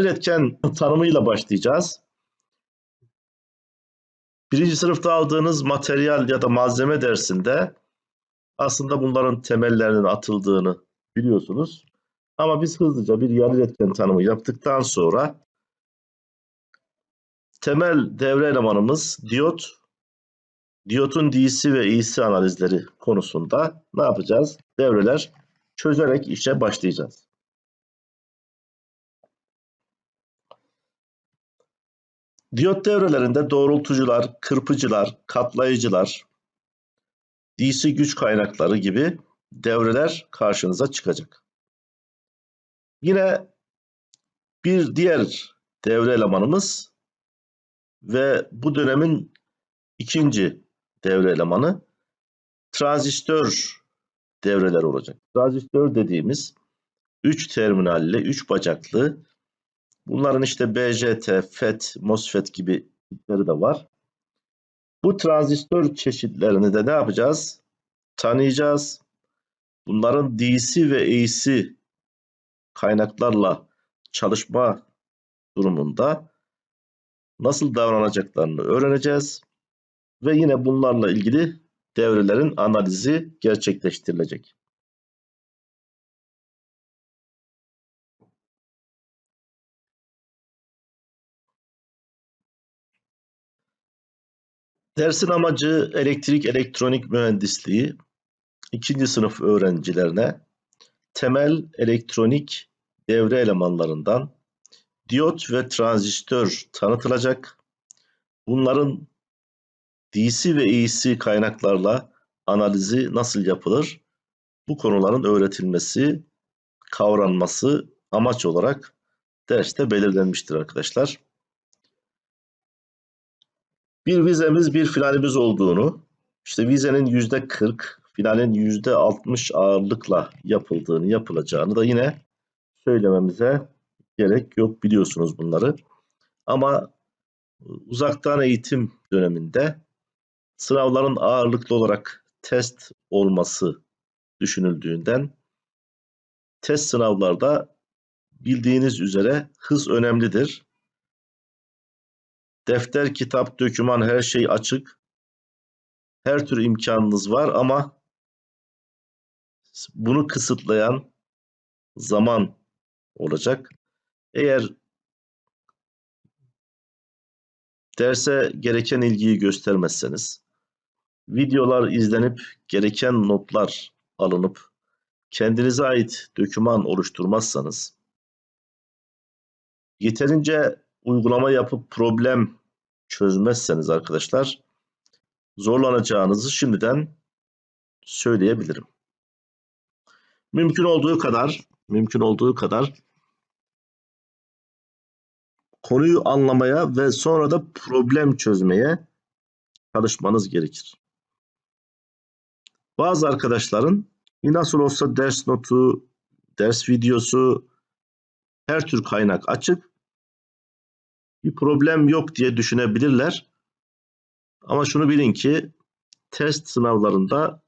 Yarı iletken tanımıyla başlayacağız. Birinci sınıfta aldığınız materyal ya da malzeme dersinde aslında bunların temellerinin atıldığını biliyorsunuz. Ama biz hızlıca bir yarı iletken tanımı yaptıktan sonra temel devre elemanımız diyot, diyotun DC ve EC analizleri konusunda ne yapacağız? Devreler çözerek işe başlayacağız. Diyot devrelerinde doğrultucular, kırpıcılar, katlayıcılar, DC güç kaynakları gibi devreler karşınıza çıkacak. Yine bir diğer devre elemanımız ve bu dönemin ikinci devre elemanı transistör devreler olacak. Transistör dediğimiz 3 terminalli, 3 bacaklı bunların işte BJT, FET, MOSFET gibi tipleri de var. Bu transistör çeşitlerini de ne yapacağız? Tanıyacağız. Bunların DC ve AC kaynaklarla çalışma durumunda nasıl davranacaklarını öğreneceğiz ve yine bunlarla ilgili devrelerin analizi gerçekleştirilecek. Dersin amacı elektrik elektronik mühendisliği ikinci sınıf öğrencilerine temel elektronik devre elemanlarından diyot ve transistör tanıtılacak. Bunların DC ve AC kaynaklarla analizi nasıl yapılır? Bu konuların öğretilmesi, kavranması amaç olarak derste belirlenmiştir arkadaşlar. Bir vizemiz, bir finalimiz olduğunu, işte vizenin yüzde 40, finalin yüzde 60 ağırlıkla yapıldığını, yapılacağını da yine söylememize gerek yok biliyorsunuz bunları. Ama uzaktan eğitim döneminde sınavların ağırlıklı olarak test olması düşünüldüğünden test sınavlarda bildiğiniz üzere hız önemlidir. Defter, kitap, döküman her şey açık. Her tür imkanınız var ama bunu kısıtlayan zaman olacak. Eğer derse gereken ilgiyi göstermezseniz, videolar izlenip gereken notlar alınıp kendinize ait döküman oluşturmazsanız, yeterince uygulama yapıp problem çözmezseniz arkadaşlar zorlanacağınızı şimdiden söyleyebilirim. Mümkün olduğu kadar, mümkün olduğu kadar konuyu anlamaya ve sonra da problem çözmeye çalışmanız gerekir. Bazı arkadaşların nasıl olsa ders notu, ders videosu, her tür kaynak açık. Bir problem yok diye düşünebilirler. Ama şunu bilin ki test sınavlarında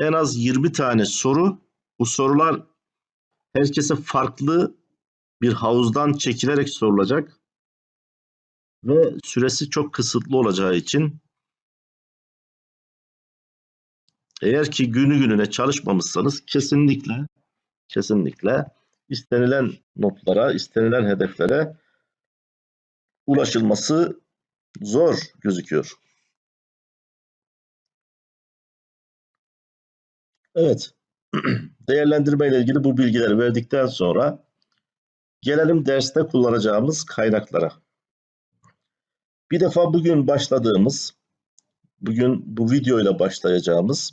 en az 20 tane soru, bu sorular herkese farklı bir havuzdan çekilerek sorulacak ve süresi çok kısıtlı olacağı için eğer ki günü gününe çalışmamışsanız kesinlikle kesinlikle istenilen notlara, istenilen hedeflere ulaşılması zor gözüküyor. Evet. Değerlendirme ile ilgili bu bilgileri verdikten sonra gelelim derste kullanacağımız kaynaklara. Bir defa bugün başladığımız, bugün bu video ile başlayacağımız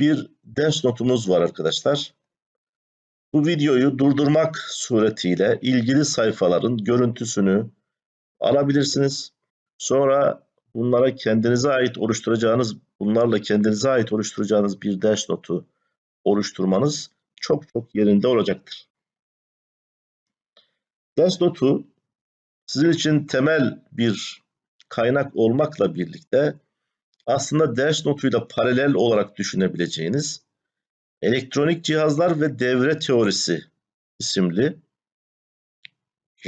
bir ders notumuz var arkadaşlar. Bu videoyu durdurmak suretiyle ilgili sayfaların görüntüsünü alabilirsiniz. Sonra bunlara kendinize ait oluşturacağınız, bunlarla kendinize ait oluşturacağınız bir ders notu oluşturmanız çok çok yerinde olacaktır. Ders notu sizin için temel bir kaynak olmakla birlikte aslında ders notuyla paralel olarak düşünebileceğiniz elektronik cihazlar ve devre teorisi isimli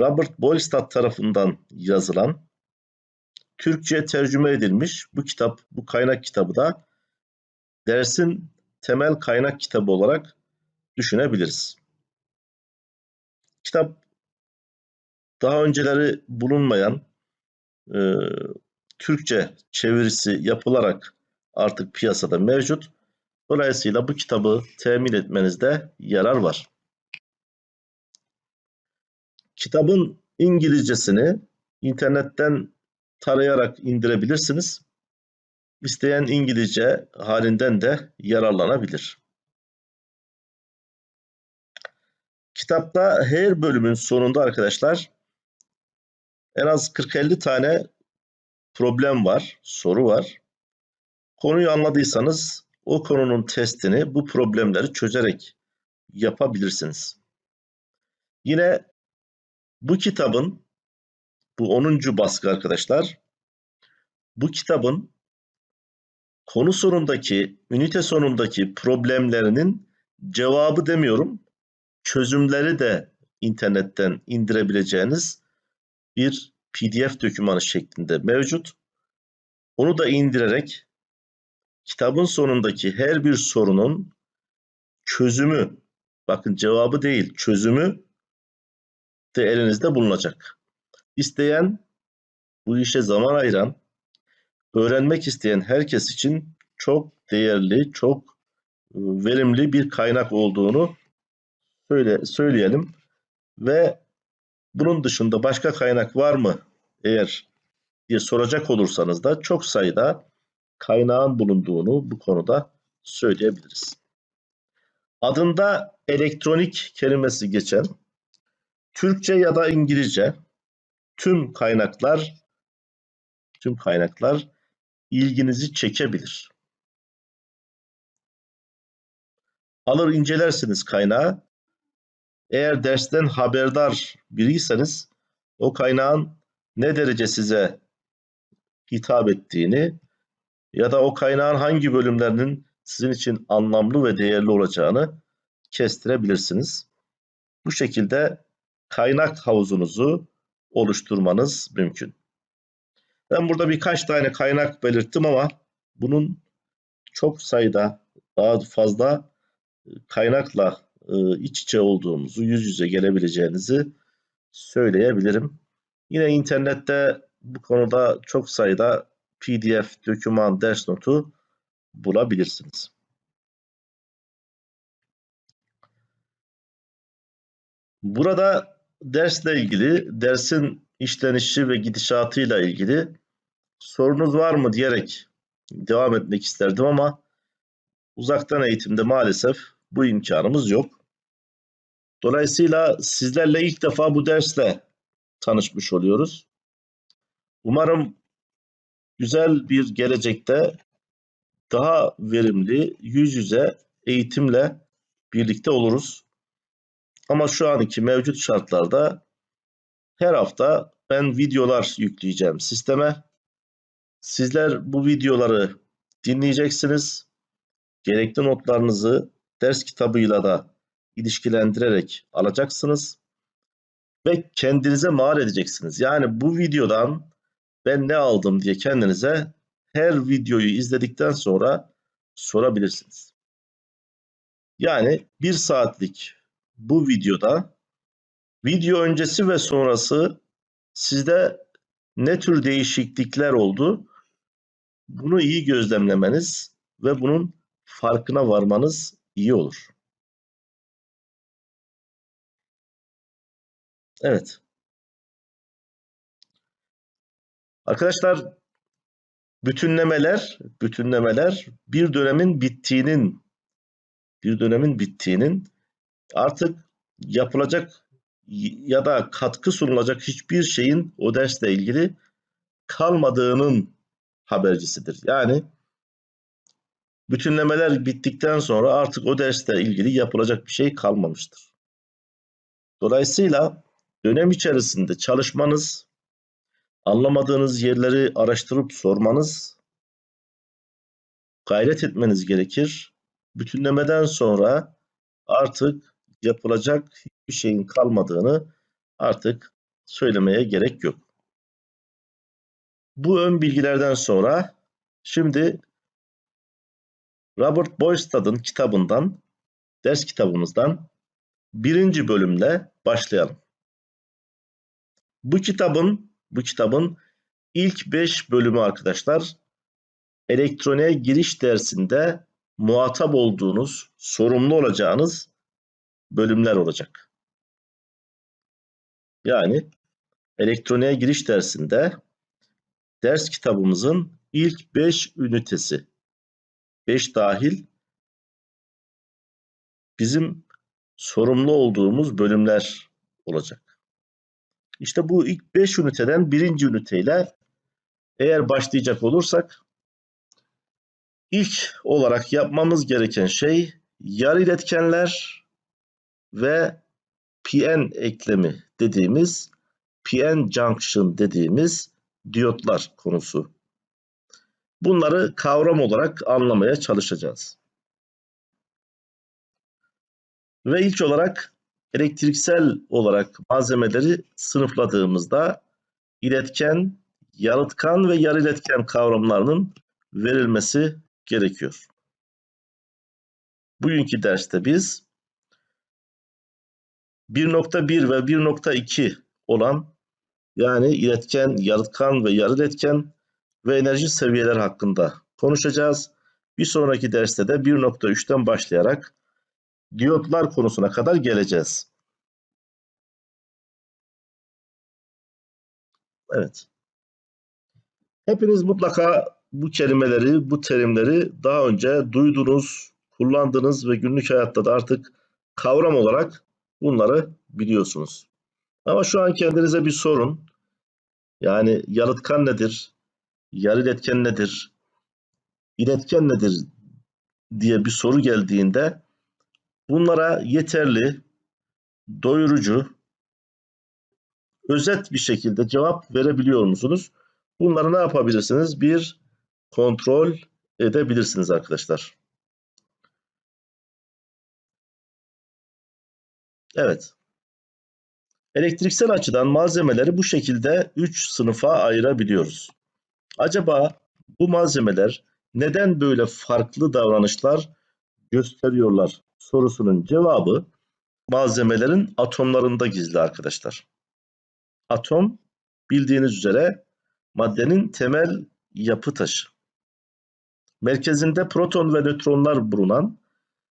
Robert Boylestad tarafından yazılan Türkçe tercüme edilmiş bu kitap, bu kaynak kitabı da dersin temel kaynak kitabı olarak düşünebiliriz. Kitap daha önceleri bulunmayan e, Türkçe çevirisi yapılarak artık piyasada mevcut. Dolayısıyla bu kitabı temin etmenizde yarar var. Kitabın İngilizcesini internetten tarayarak indirebilirsiniz. İsteyen İngilizce halinden de yararlanabilir. Kitapta her bölümün sonunda arkadaşlar en az 40-50 tane problem var, soru var. Konuyu anladıysanız o konunun testini bu problemleri çözerek yapabilirsiniz. Yine bu kitabın bu 10. baskı arkadaşlar. Bu kitabın konu sonundaki, ünite sonundaki problemlerinin cevabı demiyorum, çözümleri de internetten indirebileceğiniz bir PDF dokümanı şeklinde mevcut. Onu da indirerek kitabın sonundaki her bir sorunun çözümü, bakın cevabı değil, çözümü de elinizde bulunacak. İsteyen, bu işe zaman ayıran, öğrenmek isteyen herkes için çok değerli, çok e, verimli bir kaynak olduğunu söyle, söyleyelim. Ve bunun dışında başka kaynak var mı eğer diye soracak olursanız da çok sayıda kaynağın bulunduğunu bu konuda söyleyebiliriz. Adında elektronik kelimesi geçen Türkçe ya da İngilizce tüm kaynaklar tüm kaynaklar ilginizi çekebilir. Alır incelersiniz kaynağı. Eğer dersten haberdar biriyseniz o kaynağın ne derece size hitap ettiğini ya da o kaynağın hangi bölümlerinin sizin için anlamlı ve değerli olacağını kestirebilirsiniz. Bu şekilde kaynak havuzunuzu oluşturmanız mümkün. Ben burada birkaç tane kaynak belirttim ama bunun çok sayıda daha fazla e, kaynakla e, iç içe olduğumuzu, yüz yüze gelebileceğinizi söyleyebilirim. Yine internette bu konuda çok sayıda PDF, doküman, ders notu bulabilirsiniz. Burada dersle ilgili, dersin işlenişi ve gidişatıyla ilgili sorunuz var mı diyerek devam etmek isterdim ama uzaktan eğitimde maalesef bu imkanımız yok. Dolayısıyla sizlerle ilk defa bu dersle tanışmış oluyoruz. Umarım güzel bir gelecekte daha verimli yüz yüze eğitimle birlikte oluruz. Ama şu anki mevcut şartlarda her hafta ben videolar yükleyeceğim sisteme. Sizler bu videoları dinleyeceksiniz. Gerekli notlarınızı ders kitabıyla da ilişkilendirerek alacaksınız ve kendinize mal edeceksiniz. Yani bu videodan ben ne aldım diye kendinize her videoyu izledikten sonra sorabilirsiniz. Yani bir saatlik bu videoda video öncesi ve sonrası sizde ne tür değişiklikler oldu? Bunu iyi gözlemlemeniz ve bunun farkına varmanız iyi olur. Evet. Arkadaşlar bütünlemeler, bütünlemeler bir dönemin bittiğinin bir dönemin bittiğinin artık yapılacak ya da katkı sunulacak hiçbir şeyin o dersle ilgili kalmadığının habercisidir. Yani bütünlemeler bittikten sonra artık o dersle ilgili yapılacak bir şey kalmamıştır. Dolayısıyla dönem içerisinde çalışmanız, anlamadığınız yerleri araştırıp sormanız, gayret etmeniz gerekir. Bütünlemeden sonra artık yapılacak hiçbir şeyin kalmadığını artık söylemeye gerek yok. Bu ön bilgilerden sonra şimdi Robert Boystad'ın kitabından, ders kitabımızdan birinci bölümle başlayalım. Bu kitabın bu kitabın ilk 5 bölümü arkadaşlar elektroniğe giriş dersinde muhatap olduğunuz, sorumlu olacağınız bölümler olacak. Yani elektroniğe giriş dersinde ders kitabımızın ilk 5 ünitesi 5 dahil bizim sorumlu olduğumuz bölümler olacak. İşte bu ilk 5 üniteden birinci üniteyle eğer başlayacak olursak ilk olarak yapmamız gereken şey yarı iletkenler ve PN eklemi dediğimiz PN junction dediğimiz diyotlar konusu. Bunları kavram olarak anlamaya çalışacağız. Ve ilk olarak elektriksel olarak malzemeleri sınıfladığımızda iletken, yalıtkan ve yarı iletken kavramlarının verilmesi gerekiyor. Bugünkü derste biz 1.1 ve 1.2 olan yani iletken, yalıtkan ve yarı iletken ve enerji seviyeler hakkında konuşacağız. Bir sonraki derste de 1.3'ten başlayarak diyotlar konusuna kadar geleceğiz. Evet. Hepiniz mutlaka bu kelimeleri, bu terimleri daha önce duydunuz, kullandınız ve günlük hayatta da artık kavram olarak bunları biliyorsunuz. Ama şu an kendinize bir sorun. Yani yalıtkan nedir? Yarı iletken nedir? İletken nedir? diye bir soru geldiğinde bunlara yeterli, doyurucu, özet bir şekilde cevap verebiliyor musunuz? Bunları ne yapabilirsiniz? Bir kontrol edebilirsiniz arkadaşlar. Evet. Elektriksel açıdan malzemeleri bu şekilde 3 sınıfa ayırabiliyoruz. Acaba bu malzemeler neden böyle farklı davranışlar gösteriyorlar sorusunun cevabı malzemelerin atomlarında gizli arkadaşlar. Atom bildiğiniz üzere maddenin temel yapı taşı. Merkezinde proton ve nötronlar bulunan,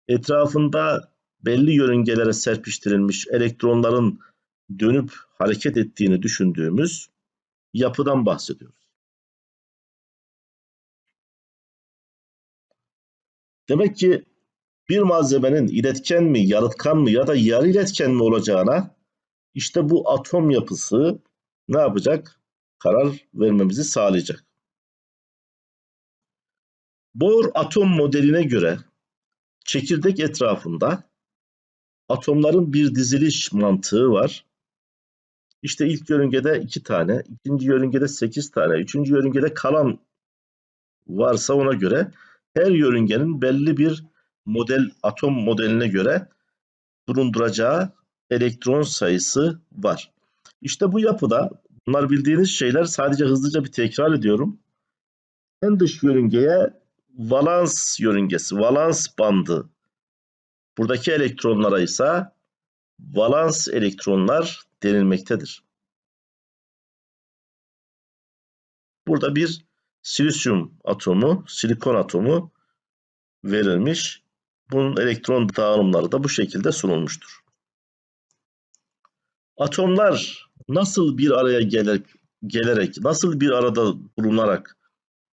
etrafında belli yörüngelere serpiştirilmiş elektronların dönüp hareket ettiğini düşündüğümüz yapıdan bahsediyoruz. Demek ki bir malzemenin iletken mi, yalıtkan mı ya da yarı iletken mi olacağına işte bu atom yapısı ne yapacak? Karar vermemizi sağlayacak. Bohr atom modeline göre çekirdek etrafında atomların bir diziliş mantığı var. İşte ilk yörüngede iki tane, ikinci yörüngede sekiz tane, üçüncü yörüngede kalan varsa ona göre her yörüngenin belli bir model atom modeline göre bulunduracağı elektron sayısı var. İşte bu yapıda bunlar bildiğiniz şeyler sadece hızlıca bir tekrar ediyorum. En dış yörüngeye valans yörüngesi, valans bandı. Buradaki elektronlara ise valans elektronlar denilmektedir. Burada bir silisyum atomu, silikon atomu verilmiş. Bunun elektron dağılımları da bu şekilde sunulmuştur. Atomlar nasıl bir araya gelerek, gelerek nasıl bir arada bulunarak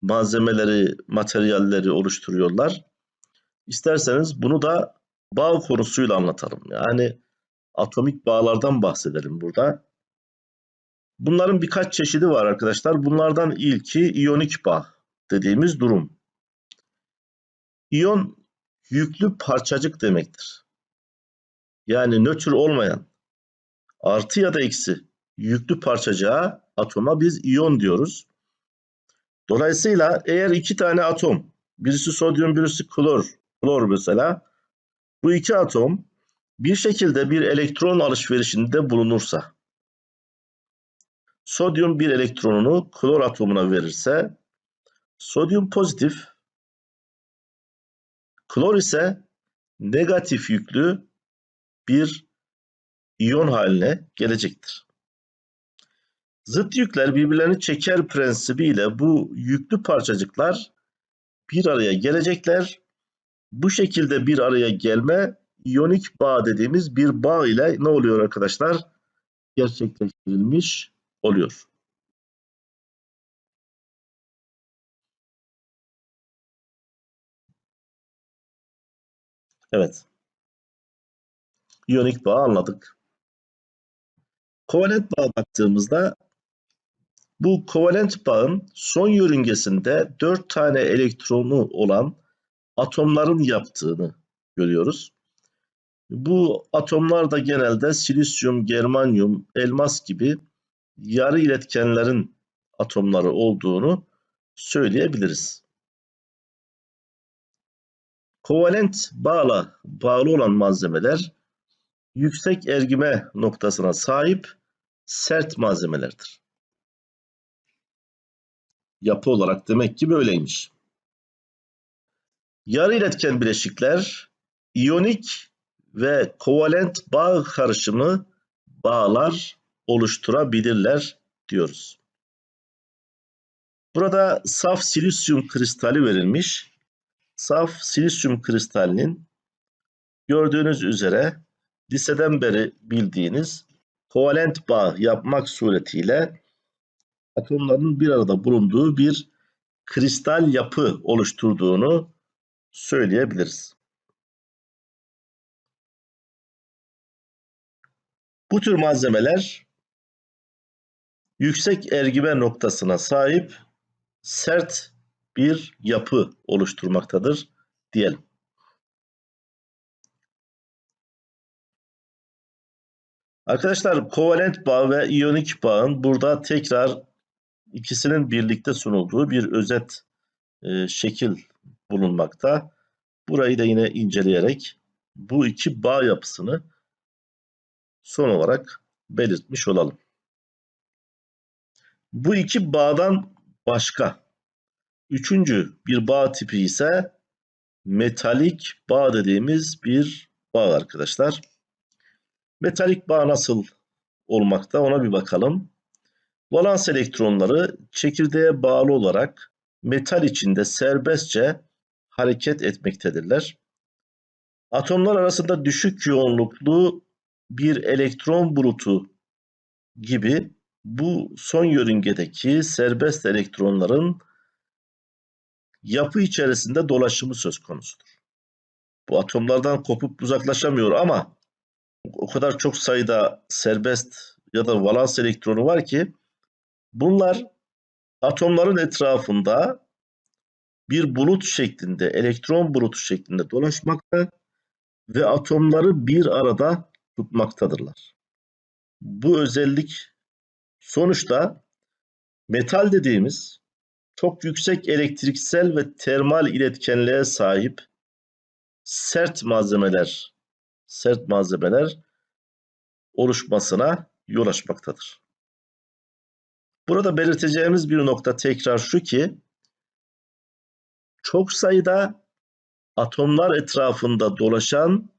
malzemeleri, materyalleri oluşturuyorlar? İsterseniz bunu da bağ konusuyla anlatalım. Yani atomik bağlardan bahsedelim burada. Bunların birkaç çeşidi var arkadaşlar. Bunlardan ilki iyonik bağ dediğimiz durum. İyon yüklü parçacık demektir. Yani nötr olmayan artı ya da eksi yüklü parçacığa atoma biz iyon diyoruz. Dolayısıyla eğer iki tane atom, birisi sodyum birisi klor, klor mesela bu iki atom bir şekilde bir elektron alışverişinde bulunursa sodyum bir elektronunu klor atomuna verirse sodyum pozitif, klor ise negatif yüklü bir iyon haline gelecektir. Zıt yükler birbirlerini çeker prensibiyle bu yüklü parçacıklar bir araya gelecekler. Bu şekilde bir araya gelme iyonik bağ dediğimiz bir bağ ile ne oluyor arkadaşlar? Gerçekleştirilmiş oluyor. Evet. İyonik bağ anladık. Kovalent bağ baktığımızda bu kovalent bağın son yörüngesinde 4 tane elektronu olan atomların yaptığını görüyoruz. Bu atomlar da genelde silisyum, germanyum, elmas gibi yarı iletkenlerin atomları olduğunu söyleyebiliriz. Kovalent bağla bağlı olan malzemeler yüksek ergime noktasına sahip sert malzemelerdir. Yapı olarak demek ki böyleymiş. Yarı iletken bileşikler iyonik ve kovalent bağ karışımı bağlar oluşturabilirler diyoruz. Burada saf silisyum kristali verilmiş. Saf silisyum kristalinin gördüğünüz üzere liseden beri bildiğiniz kovalent bağ yapmak suretiyle atomların bir arada bulunduğu bir kristal yapı oluşturduğunu söyleyebiliriz. Bu tür malzemeler yüksek ergime noktasına sahip sert bir yapı oluşturmaktadır diyelim. Arkadaşlar kovalent bağ ve iyonik bağın burada tekrar ikisinin birlikte sunulduğu bir özet e, şekil bulunmakta. Burayı da yine inceleyerek bu iki bağ yapısını son olarak belirtmiş olalım. Bu iki bağdan başka üçüncü bir bağ tipi ise metalik bağ dediğimiz bir bağ arkadaşlar. Metalik bağ nasıl olmakta ona bir bakalım. Valans elektronları çekirdeğe bağlı olarak metal içinde serbestçe hareket etmektedirler. Atomlar arasında düşük yoğunluklu bir elektron bulutu gibi bu son yörüngedeki serbest elektronların yapı içerisinde dolaşımı söz konusudur. Bu atomlardan kopup uzaklaşamıyor ama o kadar çok sayıda serbest ya da valans elektronu var ki bunlar atomların etrafında bir bulut şeklinde, elektron bulutu şeklinde dolaşmakta ve atomları bir arada tutmaktadırlar. Bu özellik sonuçta metal dediğimiz çok yüksek elektriksel ve termal iletkenliğe sahip sert malzemeler sert malzemeler oluşmasına yol açmaktadır. Burada belirteceğimiz bir nokta tekrar şu ki çok sayıda atomlar etrafında dolaşan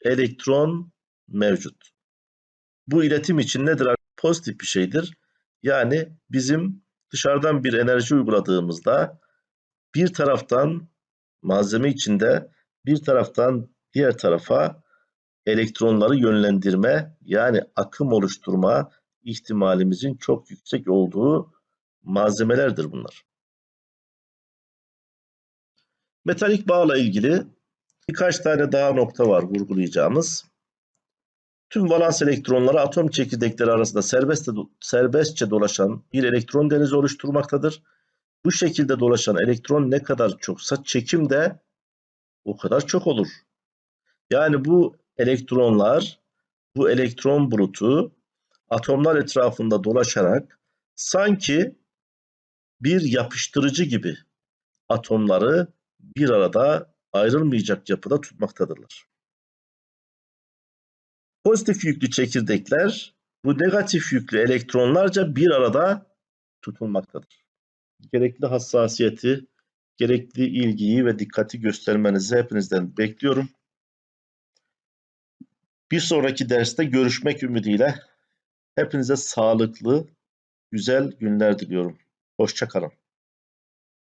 elektron mevcut. Bu iletim için nedir? Pozitif bir şeydir. Yani bizim dışarıdan bir enerji uyguladığımızda bir taraftan malzeme içinde bir taraftan diğer tarafa elektronları yönlendirme yani akım oluşturma ihtimalimizin çok yüksek olduğu malzemelerdir bunlar. Metalik bağla ilgili birkaç tane daha nokta var vurgulayacağımız. Tüm valans elektronları atom çekirdekleri arasında serbest, serbestçe dolaşan bir elektron denizi oluşturmaktadır. Bu şekilde dolaşan elektron ne kadar çoksa çekim de o kadar çok olur. Yani bu elektronlar, bu elektron bulutu atomlar etrafında dolaşarak sanki bir yapıştırıcı gibi atomları bir arada ayrılmayacak yapıda tutmaktadırlar. Pozitif yüklü çekirdekler bu negatif yüklü elektronlarca bir arada tutulmaktadır. Gerekli hassasiyeti, gerekli ilgiyi ve dikkati göstermenizi hepinizden bekliyorum. Bir sonraki derste görüşmek ümidiyle hepinize sağlıklı, güzel günler diliyorum. Hoşçakalın.